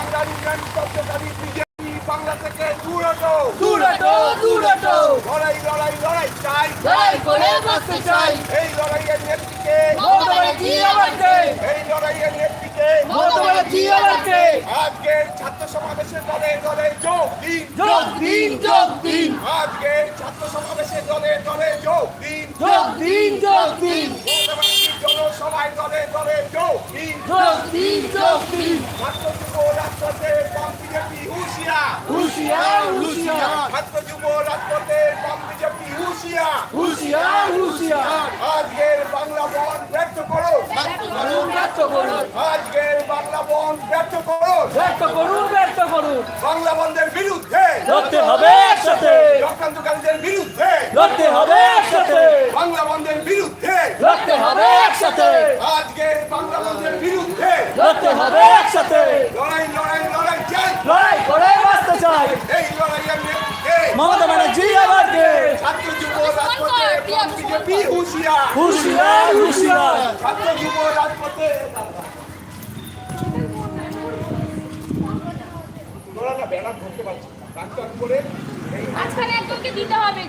মন্তব্যকারী BJP Bangla থেকে দূর হটো দূর হটো লড়াই লড়াই লড়াই চাই। লড়াই করে বাঁচতে চাই। এই লড়াইয়ের নেত্রীকে মমতা ব্যানার্জি আমাকে এই লড়াইয়ের নেত্রীকে মমতা ব্যানার্জি আমাকে আজকের ছাত্র সমাবেশে দলে দলে যোগ দিন। যোগ দিন যোগ দিন। আজকের ছাত্র সমাবেশে দলে দলে যোগ দিন। যোগ দিন যোগ দিন। আজকের বাংলা বন ব্যর্থ করো ব্যর্থ আজকের বাংলা বন ব্যর্থ করো ব্যর্থ করুন ব্যর্থ করুন বাংলা বন্ধের বিরুদ্ধে লড়তে হবে একসাথে। চক্রান্তকারীদের বিরুদ্ধে লড়তে হবে একসাথে বাংলা বন্ধের বিরুদ্ধে লড়তে হবে একসাথে। আজকের বাংলা বন্ধের বিরুদ্ধে লড়তে হবে একসাথে লড়াই লড়াই লড়াই চাই লড়াই করে বাঁচতে চাই এই লড়াইয়ের নেতৃত্বে ব্যানার্জি আমাকে ছাত্র যুব রাজপথে বিজেপি হুঁশিয়ার হুশিয়ার। হুশিয়ার ছাত্র যুব রাজপথে ব্যানার ধরতে পারছিস না। করে এই মাঝখানে একজনকে দিতে হবে।